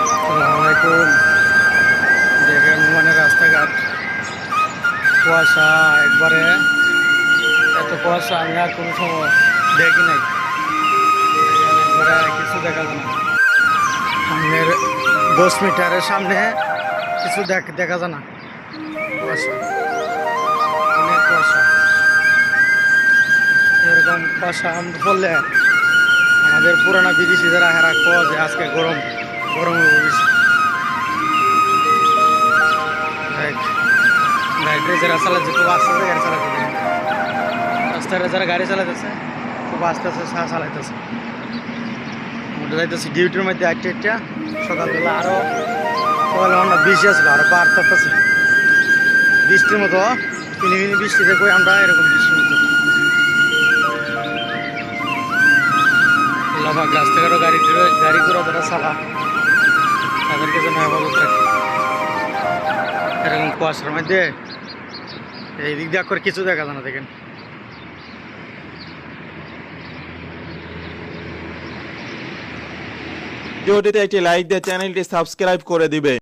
আসসালামাইকুম দেখেন মানে রাস্তাঘাট। কুয়াশা একবারে। এত কুয়াশা, আমি আর কোনো সময় দেখি নাই। কিছু দেখা যায় না সামনের দশ মিটারের সামনে কিছু দেখ যায় না। কুয়াশা। অনেক কুয়াশা। এরকম কুয়াশা পড়লে আমাদের পুরানা বিদেশি যারা হেরা যে আজকে গরম গরম যারা চালাচ্ছে, খুব আস্তে আস্তে গাড়ি চালাতে রাস্তায় যারা গাড়ি চালাতেছে খুব আস্তে আস্তে চা চালাইতেছে। মোটে যাইতেছে ডিউটির মধ্যে আটটা আটটা। সকালবেলা আরও সকালে আমরা বৃষ্টি আসলো আরও বাড়তেছে বৃষ্টির মতো কিনে কিনে বৃষ্টিতে কই আমরা এরকম বৃষ্টির লাভা রাস্তাঘাটও গাড়ি গাড়ি করে যারা সাফা তাদেরকে যেন হেফাজত এরকম কুয়াশার মধ্যে এই দিক দিয়ে করে কিছু দেখা যায় না, দেখেন। ভিডিওটিতে একটি লাইক দিয়ে চ্যানেলটি সাবস্ক্রাইব করে দিবে।